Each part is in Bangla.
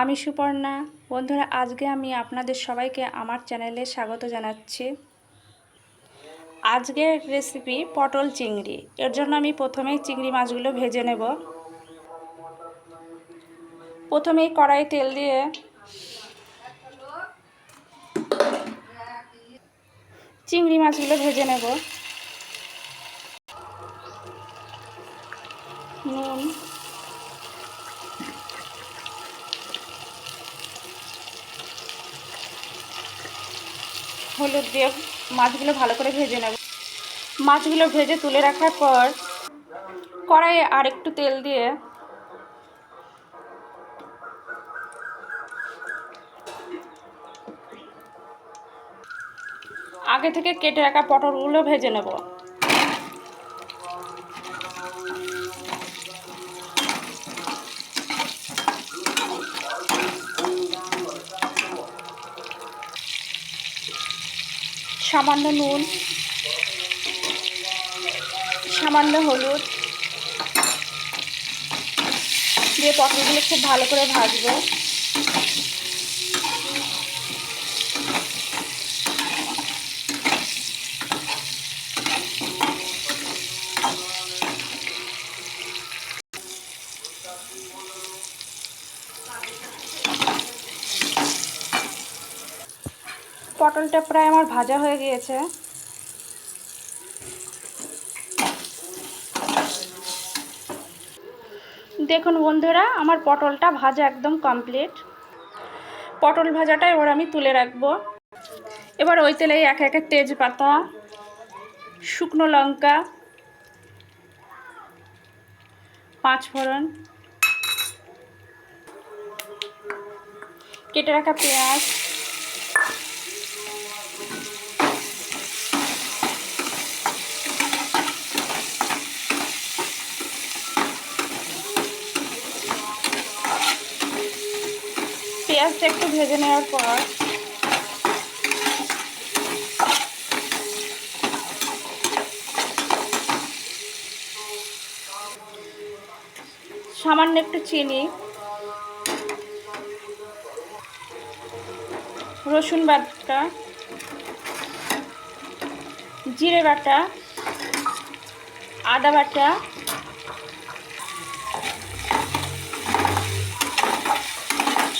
আমি সুপর্ণা। বন্ধুরা, আজকে আমি আপনাদের সবাইকে আমার চ্যানেলে স্বাগত জানাচ্ছি। আজকের রেসিপি পটল চিংড়ি। এর জন্য আমি প্রথমেই চিংড়ি মাছগুলো ভেজে নেব। প্রথমেই কড়াই তেল দিয়ে চিংড়ি মাছগুলো ভেজে নেব। নুন হলুদ দিয়ে মাছগুলো ভালো করে ভেজে নেব। মাছগুলো ভেজে তুলে রাখার পর কড়াইয়ে আর একটু তেল দিয়ে আগে থেকে কেটে রাখা পটলগুলো ভেজে নেব। সামান্য নুন সামান্য হলুদ দিয়ে পটলগুলো খুব ভালো করে ভাজবো। পটলটা প্রায় আমার ভাজা হয়ে গিয়েছে। দেখুন বন্ধুরা, আমার পটলটা ভাজা একদম কমপ্লিট পটল ভাজাটা এবার আমি তুলে রাখব। এবার ওই তেলেই এক একে তেজপাতা, শুকনো লঙ্কা, পাঁচ ফোড়ন, কেটে রাখা পেঁয়াজ পেঁয়াজটা একটু ভেজে নেওয়ার পর সামান্য একটু চিনি রসুন বাটা জিরে বাটা আদা বাটা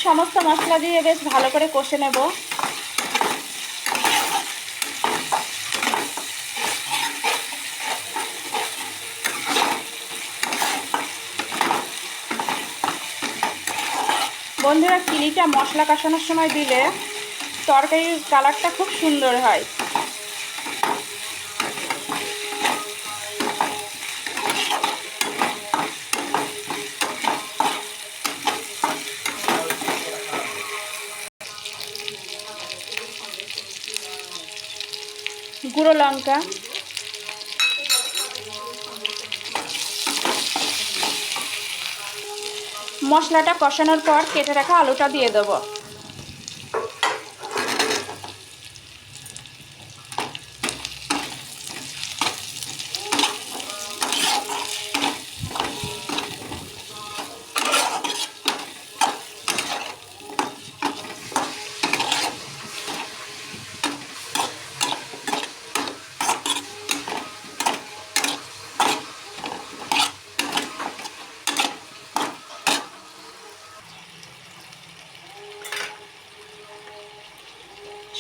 সমস্ত মশলা দিয়ে বেশ ভালো করে কষে নেব। বন্ধুরা, চিনিটা মশলা কষানোর সময় দিলে তরকারির কালারটা খুব সুন্দর হয়। গুঁড়ো লঙ্কা মশলাটা কষানোর পর কেটে রাখা আলুটা দিয়ে দেবো।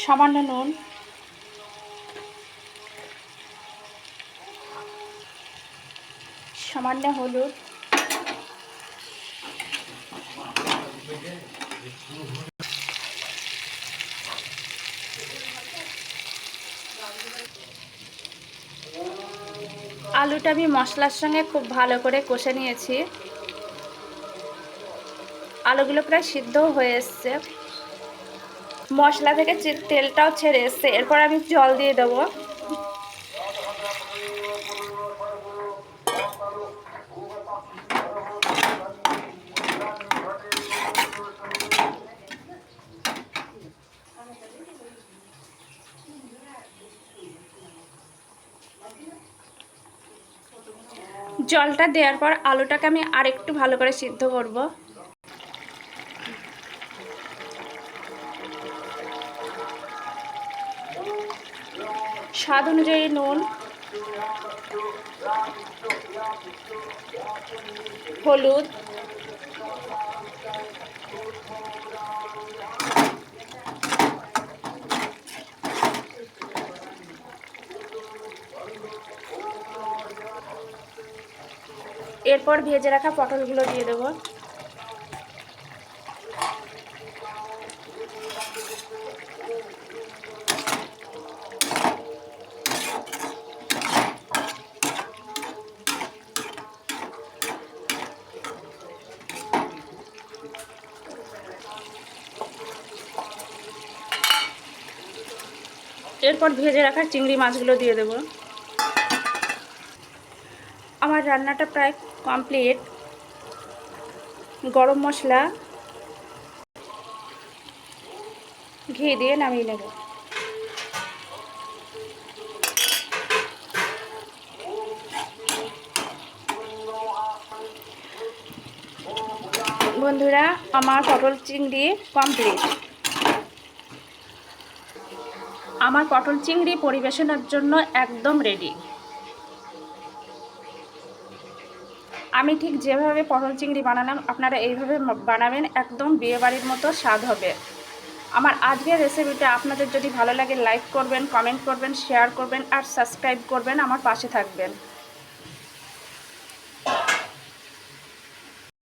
সামান্য নুন। সামান্য হলুদ। আলুটা আমি মশলার সঙ্গে খুব ভালো করে কষে নিয়েছি। আলুগুলো প্রায় সিদ্ধও হয়ে এসছে। মশলা থেকে তেলটাও ছেড়ে এসছে। এরপর আমি জল দিয়ে দেবো। জলটা দেওয়ার পর আলুটাকে আমি আরেকটু ভালো করে সিদ্ধ করব। স্বাদ অনুযায়ী নুন হলুদ এরপর ভেজে রাখা পটলগুলো দিয়ে দেবো। এরপর ভেজে রাখা চিংড়ি মাছগুলো দিয়ে দেব। আমার রান্নাটা প্রায় কমপ্লিট গরম মশলা, ঘি দিয়ে নামিয়ে নেব। বন্ধুরা, আমার পটল চিংড়ি কমপ্লিট আমার পটল চিংড়ি পরিবেশনের জন্য একদম রেডি আমি ঠিক যেভাবে পটল চিংড়ি বানালাম, আপনারা এইভাবে বানাবেন, একদম বিয়েবাড়ির মতো স্বাদ হবে। আমার আজকের রেসিপিটা আপনাদের যদি ভালো লাগে লাইক করবেন কমেন্ট করবেন শেয়ার করবেন, আর সাবস্ক্রাইব করবেন, আমার পাশে থাকবেন।